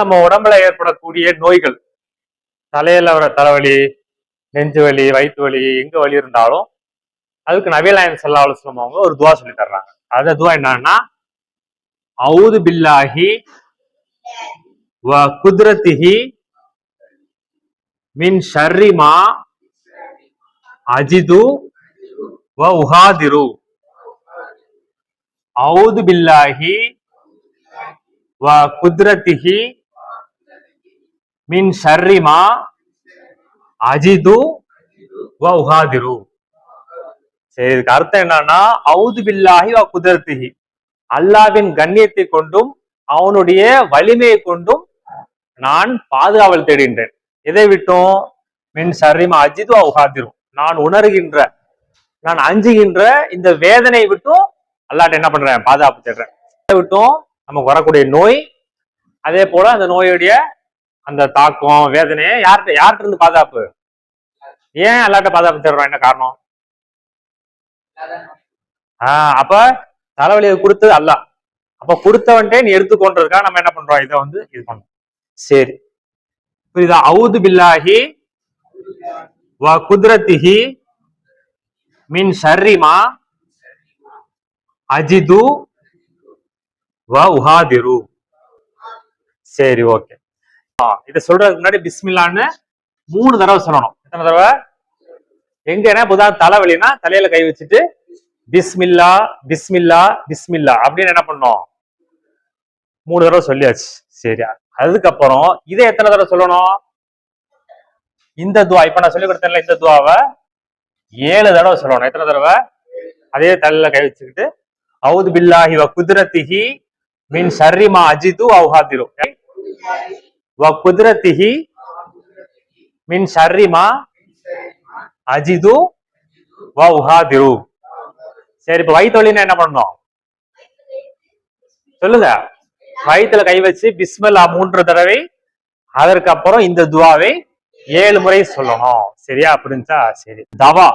நம்ம உடம்புல ஏற்படக்கூடிய நோய்கள். தலையில வர தலைவலி நெஞ்சு வலி வயிற்று வலி எங்க வலி இருந்தாலும் அதுக்கு நவீலாயன் செல்லா ஆலோசனம் அவங்க ஒரு துவா சொல்லி தர்றாங்க. அந்த துவா என்னன்னா அவுது பில்லாஹி வ குத்ரத்திஹி மின் ஷர்ரிமா அஜிது வ உஹாதிரு. அவுது பில்லாஹி வ குதிரத்திஹி மின் ஷர்ரிமா அஜிது வ உஹாதிரு சரி இதுக்கு அர்த்தம் என்னன்னா அவுது பில்லாஹி வா குதிரத்திஹி அல்லாவின் கண்ணியத்தை கொண்டும் அவனுடைய வலிமையை கொண்டும் நான் பாதுகாவல் தேடுகின்றேன். எதை விட்டும்? மின் சர்ரிமா அஜிது வா உஹாதிரு நான் உணர்கின்ற நான் அஞ்சுகின்ற இந்த வேதனை விட்டும் அல்லாட்ட என்ன பண்றேன்? பாதுகாப்பு தேடுறேன். இதை விட்டும்? நமக்கு வரக்கூடிய நோய் அதே போல அந்த நோயுடைய அந்த தாக்கம் வேதனையை யார்கிட்ட யார்கிட்ட இருந்து பாதுகாப்பு? ஏன் அல்லாட்ட பாதுகாப்பு தேடுறோம்? என்ன காரணம்? ஆஹ் அப்ப தலைவலியை கொடுத்தது அல்ல அப்ப கொடுத்தவன்ட்டே நீ எடுத்துக்கொண்டதுக்காக நம்ம என்ன பண்றோம்? இதை வந்து இது பண்றோம். சரி. புரியுதா? அவுது பில்லாஹி வ குத்ரத்திஹி மின் ஷர்ரிமா அஜிது வ உஹாதிரு. சரி ஓகே. இதை சொல்றதுக்கு முன்னாடி பிஸ்மில்லான்னு மூணு தடவை சொல்லணும். எத்தனை தடவை? எங்கன்னா புதா தலைவலினா தலையில கை வச்சுட்டு பிஸ்மில்லா பிஸ்மில்லா பிஸ்மில்லா அப்படின்னு என்ன பண்ணோம் மூணு தடவை சொல்லியாச்சு. சரியா அதுக்கப்புறம் இதை எத்தனை தடவை சொல்லணும்? இந்த துவா இப்ப நான் சொல்லி கொடுத்தேன்ல இந்த துவாவை ஏழு தடவை சொல்லணும். எத்தனை தடவை? அதே தலையில கை வச்சுக்கிட்டு அவுது பில்லாஹி வ குதிரத்திஹி மின் ஷர்ரிமா அஜிது அவுஹாதிரு. வ குதிரத்திஹி மின் ஷர்ரிமா அஜிது வ உஹாதிரு. சரி இப்ப வயிற்று என்ன பண்ணணும்? சொல்லுங்க. வயிற்றுல கை வச்சு பிஸ்மல்லா மூன்று தடவை அதற்கு அப்புறம் இந்த துவாவை ஏழு முறை சொல்லணும். சரியா? அப்படின்ச்சா சரி. தவா.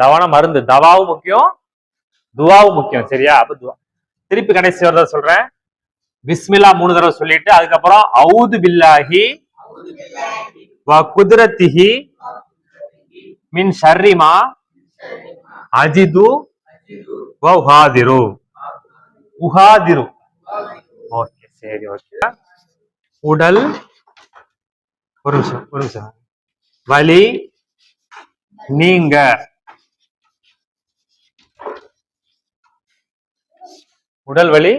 தவானா மருந்து. தவாவும் முக்கியம் துவாவும் முக்கியம். சரியா? அப்ப துவா. திருப்பி கடைசி ஒரு சொல்றேன். பிஸ்மில்லா மூணு தடவை சொல்லிட்டு அதுக்கப்புறம் அவுது பில்லாஹி வ குதிரத்திஹி மின் ஷர்ரிமா அஜிது வ உஹாதிரு. உஹாதிரு. ஓகே சரி ஓகே. உடல் ஒரு நிமிஷம் ஒரு நிமிஷம். வலி நீங்க. உடல் வலி